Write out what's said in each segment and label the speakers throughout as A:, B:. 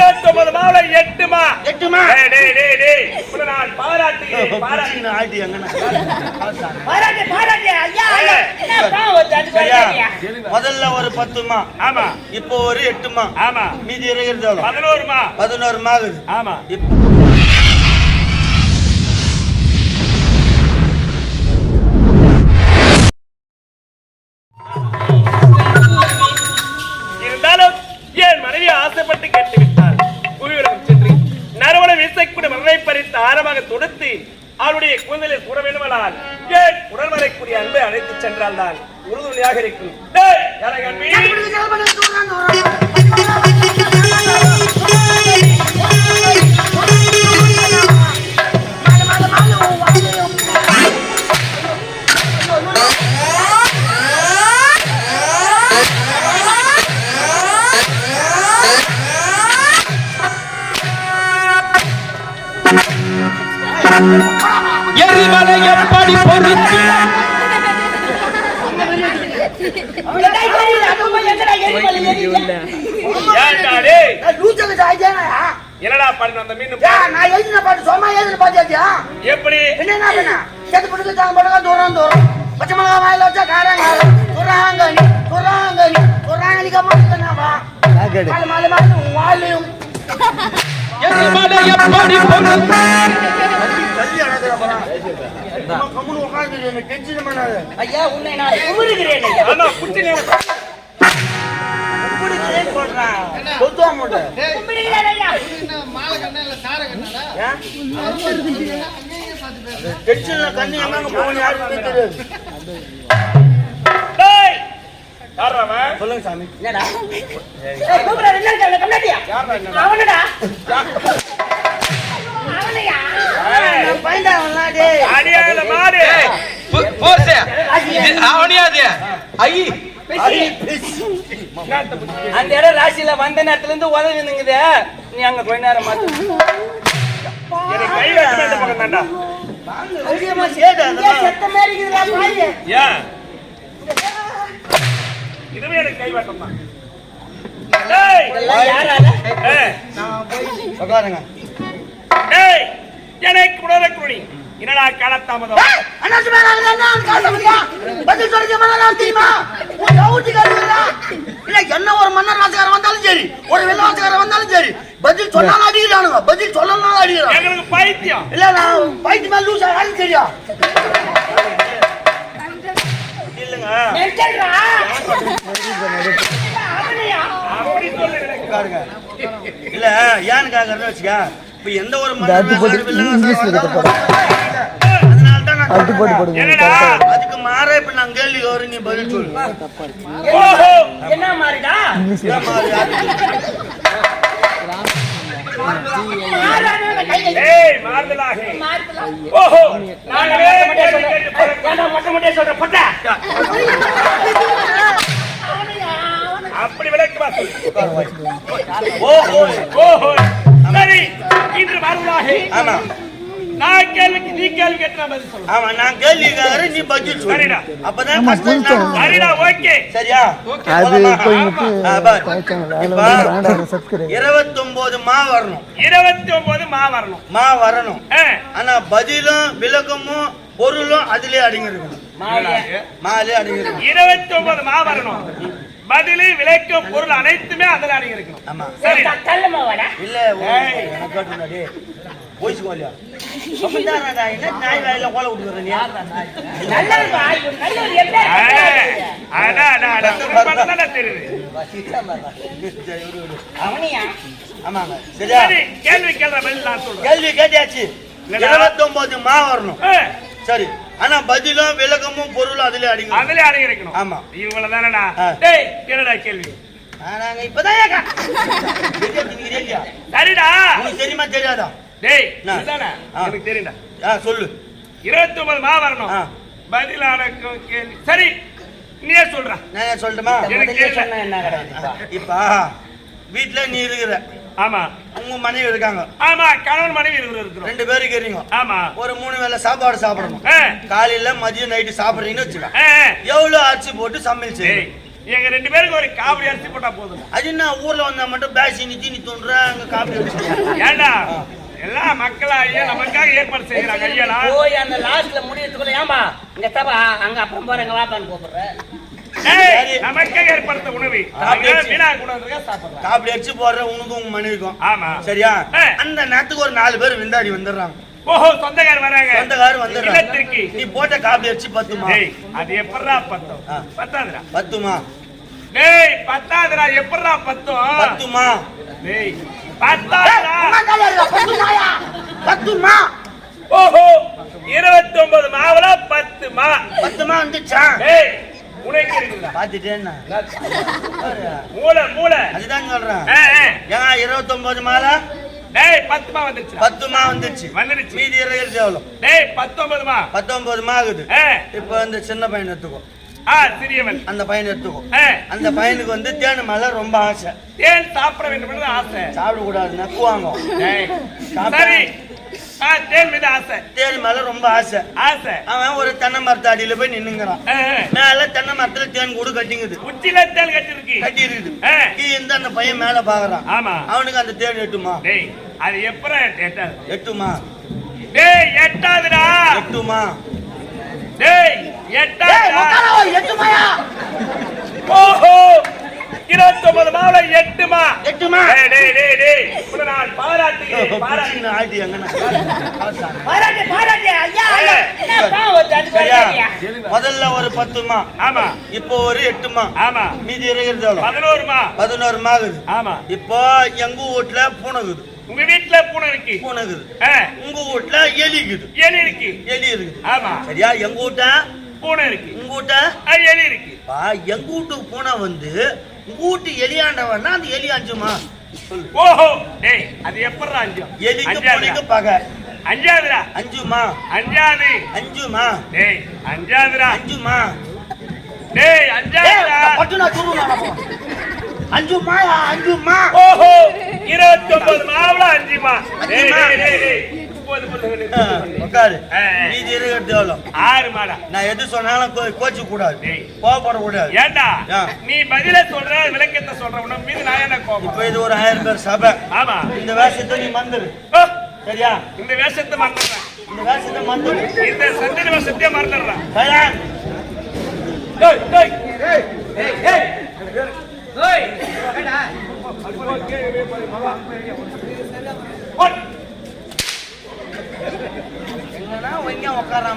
A: இருபத்தி ஒன்பது மாவுல எட்டுமா?
B: எட்டுமா?
A: நான் பாராட்டுகிறேன் பாராட்டு.
C: பாராட்டு ஐயா
B: முதல்ல ஒரு பத்துமா?
A: ஆமா.
B: இப்போ ஒரு எட்டுமா?
A: ஆமா.
B: மீதி இருக்கிறது எவ்வளவு?
A: பதினோருமா?
B: பதினோரு மாகுது
A: ஆமா.
B: இப்போ
A: நறுவன வீசக்கூடிய பறித்து ஆரமாக தொடுத்து அவருடைய கூந்தலில் கூற வேண்டுமானால் ஏன் உடல் வரைக்கூடிய அன்பை அழைத்து சென்றால் தான் உறுதுணையாக இருக்கும்?
D: ஏய், லூசுக்கு சாய்ஜானா?
A: என்னடா பண்ண அந்த மீன்
D: நான் எழுதின பாட்டு சும்மா எழுதின பாத்தியாச்சியா?
A: எப்படி
D: என்ன பண்ண? செத்து புடுக்கு, தாங்க புடுக்கு, தூரம் தூரம். பச்சை மிளகா வாயில வச்சா? மாலு, மாலு, மாலு, வாலியும்.
E: எரிமலை எப்படி பொறுத்து
D: தள்ளி அடக்குற அப்புறம். சும்மா கம்முனு உட்கார்ந்துரு, என்னை tension பண்ணாத.
C: ஐயா உன்னை நான் குமுறுகிறேன் ஐயா.
A: நீ.
D: இப்படிக்கிறேன்னு சொல்றான். சொத்துவா.
C: கும்பிடுகிறேன் ஐயா
D: கண்ணு எங்கெங்க போகணும் யாருக்குமே தெரியாது.
B: சொல்லுங்க சாமி.
C: என்னடா? என்ன கண்ணாடியா? அவனடா? அவனையா
A: ஏய்,
D: நான் டேய்.
A: அடியால மாடு.
E: போசே அவனியாது ஐ.
D: ஐ, பிஸ்.
C: அந்த இடம் ராசியில வந்த நேரத்துல இருந்து உதவி நிங்குது நீ அங்க கொஞ்ச நேரம்
A: இதுவே எனக்கு கை வட்டம் தான்
C: யாரால?
A: ஏய்,
B: உட்காருங்க.
A: டேய் எனக்கு உடனே என்னடா காலத்தாமதம்?
D: அண்ணாச்சி மேல அதுல என்ன அப்படியா? பதில் சொல்லிக்க மேல நான் தெரியுமா? உன்? இல்ல, என்ன ஒரு மன்னர் ராசிக்காரன் வந்தாலும் சரி ஒரு வெள்ள ராசிக்காரன் வந்தாலும் சரி பதில் சொன்னாலும் அடிக்கிறானுங்க பதில் சொல்லலாம் அடிக்கிறான்
A: எங்களுக்கு பைத்தியம்.
D: இல்ல நான் பைத்து மேல லூஸ்
A: எனக்கு.
B: உட்காருங்க. இல்ல ஏன்னு கேக்குறேன்னு வச்சுக்க. இப்ப எந்த ஒரு அதுக்கு மாறா இப்ப நான் கேள்வி வரும் நீ பதில் சொல்லு.
A: ஓஹோ
C: என்ன மாதிரிடா
B: ஏன் மாறு?
C: யாரான கையை
A: ஏய் மாறுதலாக.
C: மாத்தலாம்
A: ஓஹோ. நான் வேற கேள்வி கேட்டு போறேன்.
C: ஏன்டா மொட்டை மொட்டையா சொல்ற பொட்டா.
A: அப்படி விளக்குமா சொல்லு.
B: ஓஹோ
A: ஓஹோ. சரி. இன்று மாறுதலாக
B: ஆமா.
A: நான் கேள்விக்கு நீ கேள்வி கேட்டு நான் பதில் சொல்லு.
B: ஆமா நான் கேள்வி கேக்குறேன் நீ பதில் சொல்லு.
A: சரிடா.
B: அப்பதான் கஷ்டம் நான்
A: சரிடா ஓகே.
B: சரியா? இருபத்தொன்பது மா வரணும்.
A: இருபத்தி ஒன்பது மா வரணும்.
B: மா வரணும். ஆனா பதிலும் விளக்கமும் பொருளும் அதுலயே அடங்கி இருக்கணும் மாலே அடங்கி இருக்கணும்
A: இருபத்தி ஒன்பது மா வரணும். பதிலு விளைக்கும் பொருள் அனைத்துமே அதில் அடங்கி இருக்கணும்
B: ஆமா.
A: சரிடா
C: கல்லமா வாடா
B: இல்ல என்ன நாய் வாயில கோல விட்டுக்கிற நீ
C: இவன் நல்லவர் எப்படி
A: ஏய், அடா, அடா, தெரியுது.
B: சரி.
C: அவனையா?
B: ஆமாங்க. சரியா?
A: சரி கேள்வி கேள்ற பதில் நான் சொல்றேன்.
B: கேள்வி கேட்டாச்சு? இருபத்தொன்பது மா வரணும்
A: ஆ,
B: சரி. ஆனா பதிலும் விளக்கமும் பொருளும் அதுலயே அடங்கி.
A: அதிலே அடங்கி இருக்கணும்
B: ஆமா.
A: இவ்வளவு தானடா. டேய் என்னடா கேள்வி.
B: நாங்க இப்பதான்?
A: சரிடா.
B: உனக்கு தெரியுமா தெரியாதா?
A: டேய்
B: நான்.
A: இதுதானே. எனக்கு தெரியும்டா.
B: சொல்லு.
A: இருபத்தி ஒன்பது மா வரணும்
B: ஆ.
A: பதில் அடக்கும் கேள்வி. சரி நீயே சொல்ற.
B: நான் ஏன் சொல்லட்டுமா?
A: எனக்கு
C: என்ன
B: இப்ப வீட்டுல நீ இருக்கிற.
A: ஆமா.
B: உங்க மனைவி இருக்காங்க.
A: ஆமா கணவன் மனைவி இருக்கிறோம்
B: ரெண்டு பேரும். இருக்கிறீங்க
A: ஆமா.
B: ஒரு மூணு வேளை சாப்பாடு சாப்பிடணும். காலையில மதியம் நைட்டு சாப்பிடுறீங்கன்னு வச்சுக்க.
A: ஆ, ஆ.
B: எவ்வளவு அரிசி போட்டு செய்யும்
A: எங்க ரெண்டு பேருக்கு ஒரு காவடி அரிசி போட்டா போதும்.
B: அது என்ன ஊர்ல வந்தா மட்டும் பேசி நித்தி நீ தோன்ற அங்க காப்பி அடிச்சு
A: ஏண்டா? எல்லாம் மக்களா ஐயா நமக்காக ஏற்பாடு செய்யறாங்க ஐயாடா
C: போய் அந்த லாஸ்ட்ல முடியறதுக்குள்ள ஏம்பா இங்க தப்பா அங்க அப்புறம் போறேங்க வாப்பான்னு கூப்பிடுறேன்
A: ஏய், நமக்காக ஏற்படுத்த உணவு.
B: காப்பி அடிச்சு. போடுற உனக்கும் உங்க மனைவிக்கும்
A: ஆமா.
B: சரியா. அந்த நேரத்துக்கு ஒரு நாலு பேர் விந்தாடி வந்துடுறாங்க.
A: ஓஹோ சொந்தக்கார் வராங்க.
B: சொந்தக்காரர் வந்துடுறாங்க. நீ போட்ட காப்பி அடிச்சு பத்துமா?
A: அது எப்படிடா பத்தும். பத்தாதுடா.
B: பத்துமா?
A: டேய் பத்தாதுடா எப்படிடா பத்தும்?
B: பத்துமா?
A: டேய் பத்தாதுடா.
D: பத்துமா?
A: ஓஹோ இருபத்தி ஒன்பது மாவுல பத்து மா
B: பத்துமா வந்துச்சா?
A: டேய் உனக்கு
B: பாத்துட்டேன்னா
A: மூளை மூளை.
B: அதுதான் சொல்றேன்.
A: ஆ, ஆ.
B: ஏன் இருபத்தொன்பது மாலை?
A: டேய் பத்து மா வந்துருச்சு
B: பத்துமா வந்துச்சு
A: வந்துருச்சு.
B: மீதி இருபது எவ்வளோ?
A: டேய் பத்தொன்பது மா.
B: பத்தொன்பது மா ஆகுது. இப்போ அந்த சின்ன பையன் எடுத்துக்கோ.
A: ஆ சிறியவன்.
B: அந்த பையன் எடுத்துக்கோ. அந்த பையனுக்கு வந்து தேனு மேல ரொம்ப ஆசை.
A: தேன் சாப்பிட வேண்டும் ஆசை.
B: சாப்பிட கூடாது நக்குவாங்க
A: சரி. தேன் மீது ஆசை.
B: தேனு மேல ரொம்ப ஆசை.
A: ஆசை.
B: அவன் ஒரு தென்னை மரத்து அடியில போய் நின்னுங்கிறான். மேல தென்னை மரத்துல தேன் கூடு கட்டிங்குது.
A: உச்சில தேன் கட்டிருக்கு
B: கட்டி இருக்குது. இருந்து அந்த பையன் மேல பாக்குறான்.
A: ஆமா.
B: அவனுக்கு அந்த தேன் எட்டுமா?
A: அது எப்பறம் எட்டாது?
B: எட்டுமா?
A: டேய் எட்டாதுடா.
B: எட்டுமா?
A: டேய் எட்டாதுடா.
D: எட்டுமாயா?
A: ஓஹோ. இருபத்தி ஒன்பது மாவுல எட்டுமா?
B: எட்டுமா?
A: டேய் டேய் டேய் டேய். உன்னை நான் பாராட்டுகிறேன் பாராட்டு.
C: பாராட்டு பாராட்டு. ஐயா?
B: முதல்ல ஒரு பத்துமா?
A: ஆமா.
B: இப்போ ஒரு எட்டுமா?
A: ஆமா.
B: மீதி இருக்கிறது எவ்வளோ
A: பதினோருமா
B: பதினோரு மாகுது
A: ஆமா.
B: இப்போ எங்க வீட்டுல பூனைக்குது.
A: உங்க வீட்டுல பூனை இருக்கு
B: பூனைக்குது.
A: ஆ,
B: உங்க வீட்டுல
A: எலி இருக்கு
B: எலி இருக்குது.
A: ஆமா.
B: சரியா? எங்க வீட்ட
A: பூனை இருக்கு.
B: உங்க வீட்ட
A: ஆ, எலி இருக்கு.
B: பா எங்க வீட்டுக்கு பூனை வந்து உங்க வீட்டு எலியாண்டவன்னா அந்த எலி அஞ்சுமா?
A: ஓஹோ! டேய் அது எப்பறா அஞ்சம்
B: எலிக்கு பூனைக்கு பகை.
A: அஞ்சாதுடா
B: அஞ்சுமா?
A: அஞ்சாது
B: அஞ்சுமா?
A: டேய் அஞ்சாதுடா
B: அஞ்சுமா?
A: டேய் அஞ்சாதுடா
D: பட்டுனா துருவா அஞ்சு மாயா அஞ்சு மா
A: ஓஹோ! இருபத்தி ஒன்பது மாவுல அஞ்சுமா. டேய்
B: அஞ்சுமா.
A: டேய் டேய். டேய் போது, போது, போது,
B: ஆ,
A: போது.
B: உட்காரு. மீதி இருக்கிறது எவ்வளோ
A: ஆறு மாடா.
B: நான் எது சொன்னாலும் கோ- கோச்சு கூடாது. கோவப்படக்கூடாது
A: ஏண்டா?
B: ஆ.
A: நீ பதில சொல்ற விளக்கத்தை சொல்ற உன மீது நான் என்ன கோபம்
B: இப்போ இது ஒரு ஆயிரம் பேர் சபை.
A: ஆமா.
B: இந்த வேஷத்தை நீ மந்துரு.
A: ஓ,
B: சரியா?
A: இந்த வேஷத்தை மறந்துடுறேன்.
B: இந்த வேஷத்தை மந்துரு.
A: இந்த சந்தடி வேஷத்தையே மறந்துடுறேன்.
B: சரியா?
A: டேய் டேய். ஓட்.
B: எங்கன்னா வைங்க உட்காராம இருக்கு காலி பத்துதுக்கும்
D: போடா என்னடா பாக்குற
A: ஏண்டா, சின்ன பூ-
C: நீ ஏன்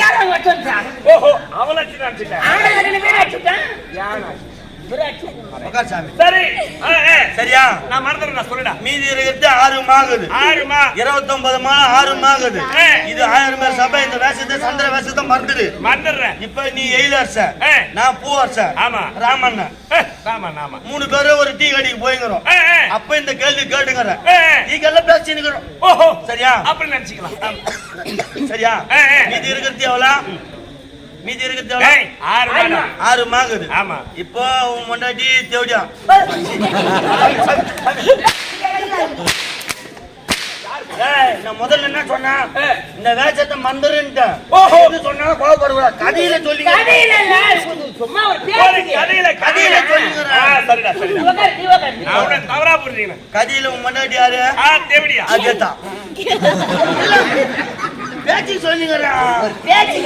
C: யாரும் அங்க வச்சு வந்தா?
A: ஓஹோ அவளை
C: ரெண்டு பேரும் அடிச்சுட்டான். விராட்.
A: சரி.
B: சரியா?
A: நான் மறந்துடுறேன் நான் சொல்லுடா.
B: மீதி இருக்கிறது ஆறு மாகுது
A: ஆறுமா?
B: இருபத்தொன்பது மாதம் ஆறு மாகுது. இது ஆயிரம் பேர் சபை இந்த வேஷத்தை சந்திர வேஷத்தை மறந்துடு.
A: மறந்துடுறேன்.
B: இப்ப நீ எயில் அரச
A: ஆ.
B: நான் பூ அரச
A: ஆமா.
B: மூணு பேரும் ஒரு டீ கடைக்கு
A: ஏ.
B: அப்ப இந்த கேள்வி கேட்டுக்கிறேன்
A: ஏ, ஏ.
B: நீங்க பேசினுக்கிறோம்
A: ஓஹோ.
B: சரியா?
A: அப்படி நினைச்சுக்கலாம்.
B: சரியா. மீதி இருக்கிறது எவ்வளவு மீதி இருக்கிறது
A: ஆறு மாடா.
B: ஆறு மாகுது
A: ஆமா.
B: இப்போ உன் முன்னாடி தேவடியா? நான் முதல்ல என்ன சொன்னேன்
A: ஏ.
B: இந்த வேஷத்தை. எது சொன்னாலும் கோவப்படக்கூடாது கதையில சொல்லி
C: கதையில இல்ல, சும்மா ஒரு.
A: கதையில கதையில. சொல்லுங்க சரிடா சரிடா. உன்னை தவறா புரிஞ்சுக்கிறேன்.
B: கதையில உன் முன்னாடி யாரு?
A: ஆ தேவடியா.
B: அஜேதா பேச்சு சொல்லுங்கடா.
C: பேச்சு.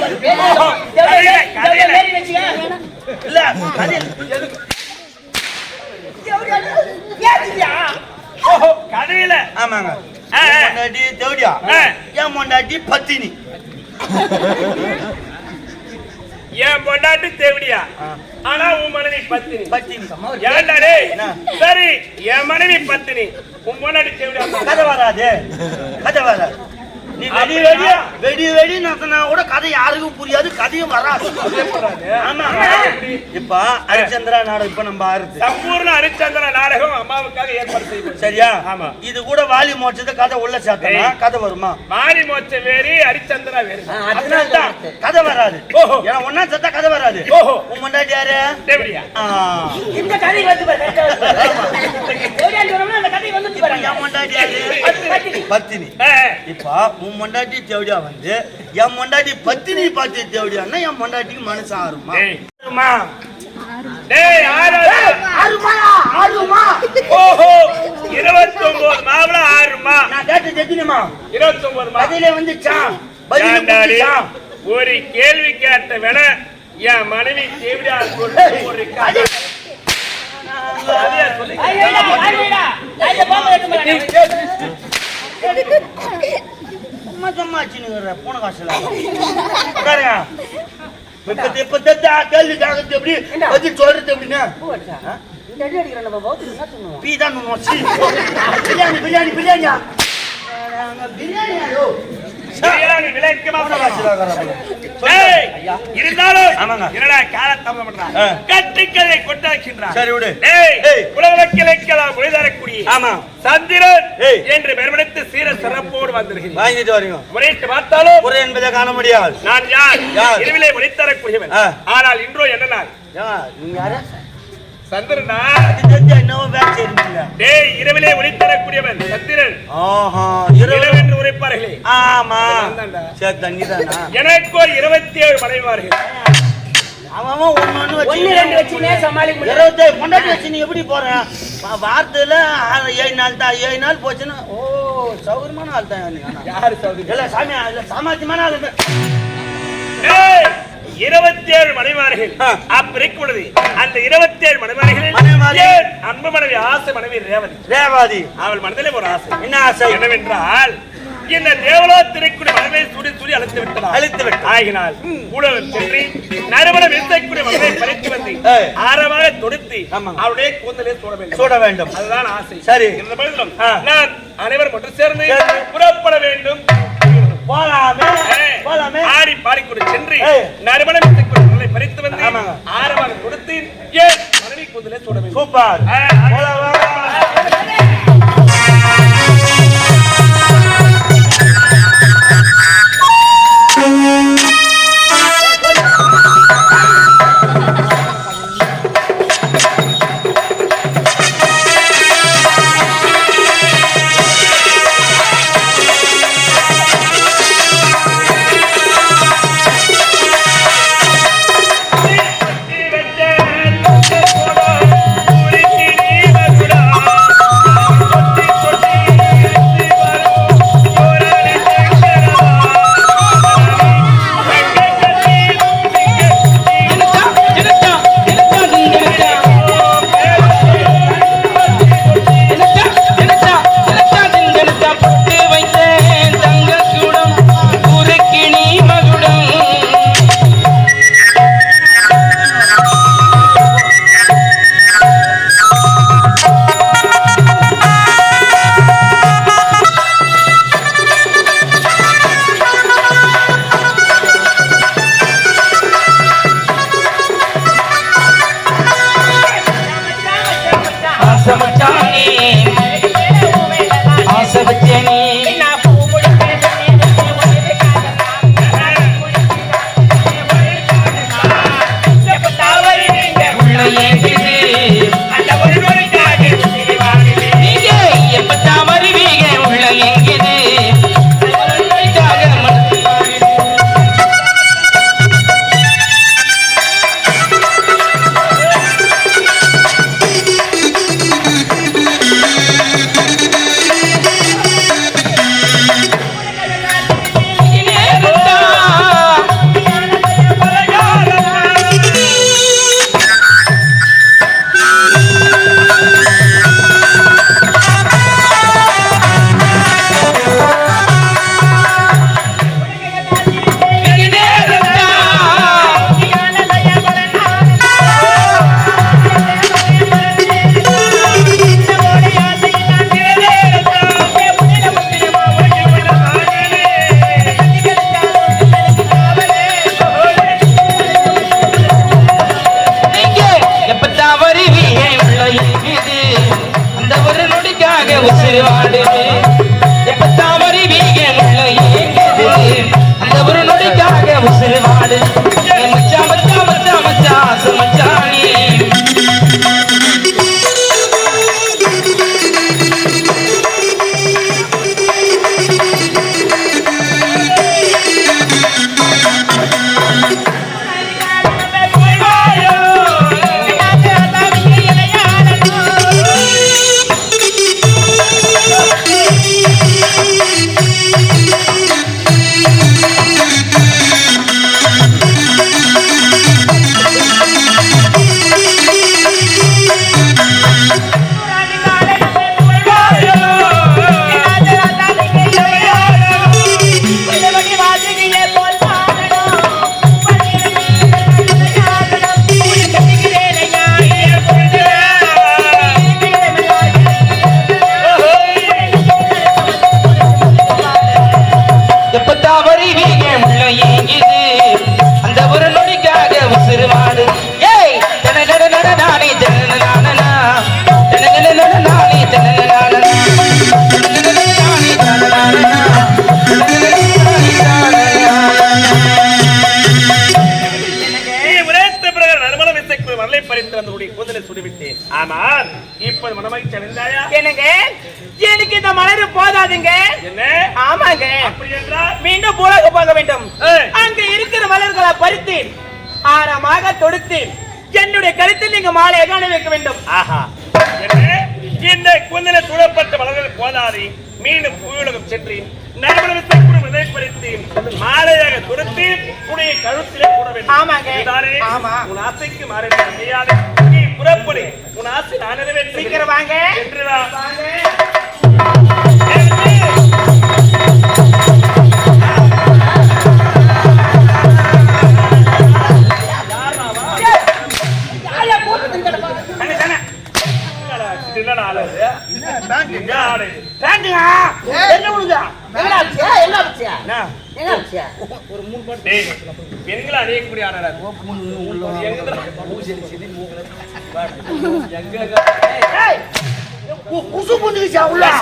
B: இல்ல கதையில.
C: பேச்சுக்கியா?
A: ஓஹோ கதையில.
B: ஆமாங்க. முன்னாடி தேவடியா. என் முன்னாடி பத்தினி.
A: என் பொண்டாட்டி தேவடியா. ஆனா உன் மனைவி பத்தினி.
B: பத்தினி.
A: டேய்? சரி என் மனைவி பத்தினி. உன் பொண்டாட்டி தேவடியா.
B: கதை வராது. கதை வராது. வெடி வெடி வெடி வெடி நடத்தினா கூட கதை யாருக்கும் புரியாது கதையும் வராது. ஆமா. இப்ப ஹரிச்சந்திரா நாடகம் இப்ப நம்ம ஆறுது.
A: சம்பூர்ண ஹரிச்சந்திர நாடகம் அம்மாவுக்காக ஏற்பாடு
B: சரியா?
A: ஆமா.
B: இது கூட வாலி மோட்சத்தை கதை உள்ள சேர்த்தனா
A: ஏய்.
B: கதை வருமா?
A: மாரி மோச்ச வேறு ஹரிச்சந்திரா வேறு.
B: அதனால தான் கதை வராது. ஏன்னா ஒன்னா சேர்த்தா கதை வராது.
A: ஓஹோ.
B: உன் முன்னாடி யாரு.
C: இந்த கதை வந்து. பத்தினி.
B: இப்ப உன் முண்டாட்டி தேவடியா வந்து என் முண்டாட்டி பத்தினி பார்த்து தேவடியான்னா என் முண்டாட்டிக்கு மனசு ஆறுமா?
A: இருபத்தி ஒன்பது மாவுல ஆறுமா?
B: நான் கேட்டது எத்தனைமா
A: இருபத்தி ஒன்பது
B: பதிலே வந்துச்சா?
A: ஒரு கேள்வி கேட்ட வேண என் மனைவி தேவடியா சொல்லி ஒரு சொல்லி
B: சும்மா சும்மா வச்சுனுங்கிற போன காசுல. உட்காருங்க. இப்ப இப்ப கேள்வி கேட்கறது எப்படி? பதில் சொல்றது எப்படின்னா பிரியாணி பிரியாணி பிரியாணியா? பிரியாணியா
A: சந்திரன். என்று பெருமடித்து சீர சிறப்போடு வந்திருக்கிறேன்.
B: வாங்கிட்டு வரீங்க.
A: முறையிட்டு பார்த்தாலும்
B: குறை என்பதை காண முடியாது.
A: நான் யார்? இரவிலே ஒளித்தரக்கூடியவன்
B: ஆ.
A: ஆனால் இன்றோ என்ன நாள்?
B: நீங்க யாரு?
A: சந்திரனா?
B: என்னவோ வேலை செய்றீங்க
A: டேய் இரவிலே ஒளித்தரக்கூடியவன் சந்திரன்.
B: ஆஹா
A: இரவு. என்று உரைப்பார்களே.
B: ஆமா. சரி தண்ணி தானா
A: எனக்கு ஒரு இருபத்தி ஏழு மனைவிமார்கள்.
B: அவன் ஒண்ணு ஒண்ணு
C: ரெண்டு வச்சுனே சமாளிக்க
B: இருபத்தேழு பொண்டாட்டி வச்சு நீ எப்படி போறேன் வாரத்துல ஆறு ஏழு நாள் தான் ஏழு நாள் போச்சுன்னா ஓ சௌகரியமான ஆள் தான் நீ ஆனா.
A: யாரு சௌதரி
B: இல்ல சாமி இல்ல சாமர்த்தியமான ஆள் இல்ல.
A: இருபத்தி ஏழு மனைவிமார்கள்
B: ஆ.
A: அப்ப இருக்கிறது அந்த இருபத்தி ஏழு. ஏன் அன்பு மனைவி ஆசை மனைவி ரேவதி
B: ரேவாதி
A: அவள் மனதிலே ஒரு ஆசை
B: என்ன ஆசை
A: என்னவென்றால் இந்த தேவலோ திரைக்குடி மனதை சுடி சுடி அழைத்து விட்டதா
B: அழித்து விட்டு
A: ஆகினால் உழவன் சென்று நறுமணம் விசைக்குடி மனதை பறித்து வந்து. ஆரமாக தொடுத்து. அவருடைய கூந்தலே சூட வேண்டும்
B: சூட வேண்டும்
A: அதுதான் ஆசை
B: சரி.
A: இந்த. நான் அனைவரும் ஒன்று சேர்ந்து. புறப்பட வேண்டும்
B: போலாமே போலாமே.
A: ஆடி பாடிக்கொண்டு சென்று
B: ஏய்.
A: நறுமணம் பறித்து வந்து கொடுத்து மனைவி கூந்தலே சூட வேண்டும்.
B: சூப்பர். போலாமா?
A: பறித்து வந்தவுடைய கூந்தலை சுடிவிட்டேன். ஆனால் இப்போது மனமகிழ்ச்சி அடைந்தாயா?
C: என்னங்க? எனக்கு இந்த மலர் போதாதுங்க.
A: என்ன?
C: ஆமாங்க. மீண்டும் பூலக போக வேண்டும். அங்க இருக்கிற மலர்களை பறித்து ஆரமாக தொடுத்து என்னுடைய கழுத்தில் நீங்க மாலையாக அணிவிக்க வேண்டும்.
A: ஆஹா. இந்த கூந்தலை சுடப்பட்ட மலர்கள் போதாது. மீண்டும் பூவுலகம் சென்று நறுமண விசைக்கு விதை பறித்து மாலையாக துரத்தி உடைய கழுத்திலே போட வேண்டும். உன் ஆசைக்கு மாறி புறப்படு. உன் ஆசை நான் என்றுவா.
C: வாங்க.
A: என்று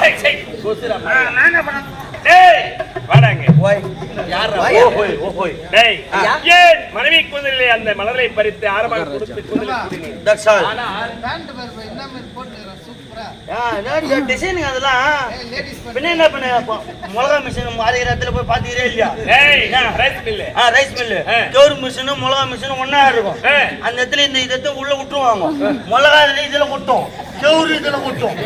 A: இங்க.
B: ஓஹோய் ஓஹோய்
A: டேய், ஏன் மனைவி கூந்தலிலே அந்த மலரை பறித்து ஆரமாக கொடுத்து
B: டிசைனுங்க அதெல்லாம்? பின்ன என்ன பண்ண மிளகா மிஷின் அரைக்கிற இடத்துல போய் பாத்துக்கிறே இல்லையா?
A: Rice mill.
B: ஆ ரைஸ் மில்லு. கவுரு மிஷினும் மிளகா மிஷினும் ஒண்ணா இருக்கும். அந்த இடத்துல இந்த இதை உள்ள விட்டுருவாங்க மிளகா இதுல இதுல கொட்டும் கவுரு இதுல கொட்டும்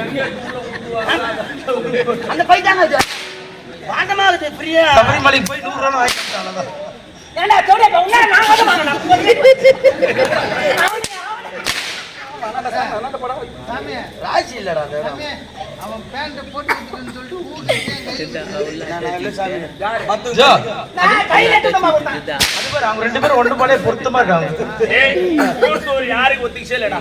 B: அந்த பைத்தாங்க
E: சபரிமலைக்கு போய் நூறு ரூபா
C: நான் வாங்கணும்
F: சாமி
B: ராசி இல்லடா
F: அவன் பேண்ட் சொல்லிட்டு
E: அவங்க ரெண்டு பேரும் ஒன்று போலே பொருத்தமா இருக்காங்க.
A: யாருக்கு ஒத்திக்கிச்சே இல்லடா.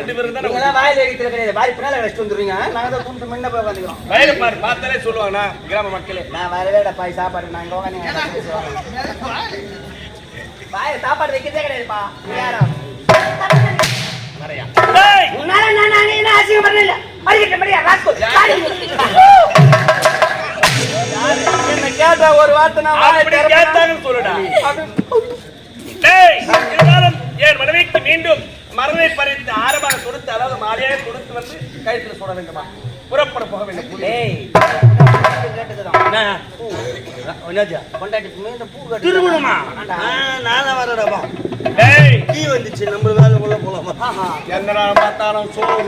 A: ரெண்டு பேரும் தானே
C: நீங்க வாயில எடுத்து கிடையாது வாரி பின்னால வச்சுட்டு வந்துருவீங்க நாங்க தான் கூப்பிட்டு முன்ன போய் வந்துக்கிறோம்
A: வயலை பாரு, பார்த்தாலே சொல்லுவாங்கண்ணா, கிராம மக்களே.
C: நான் வரவேட பாய் சாப்பாடு. உட்காந்து வாய். சாப்பாடு வைக்கிறதே கிடையாதுப்பா. நீ யாரோ
A: டேய்,
C: உன்னால நான் நான் என்ன அசிங்கம் பண்ணல? மறிக்கிட்ட மரியா ராஸ்கோ என்ன கேட்டா ஒரு வார்த்தை நான்
A: அப்படி? கேட்டாங்கன்னு சொல்லுடா. டேய், இருந்தாலும் என் மனைவிக்கு மீண்டும் மரலை பறித்து ஆரமாக கொடுத்து அதாவது மாலையாக கொடுத்து வந்து கழுத்துல சுட வேண்டுமா? புறப்பட போக வேண்டும்.
B: திருமணமா? நான் வரடப்பா டீ வந்துச்சு நம்ம வேலை உள்ள போலாமா?
A: எந்த நேரம் பார்த்தாலும் சோறு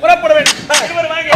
A: புறப்பட வேண்டும் வாங்க.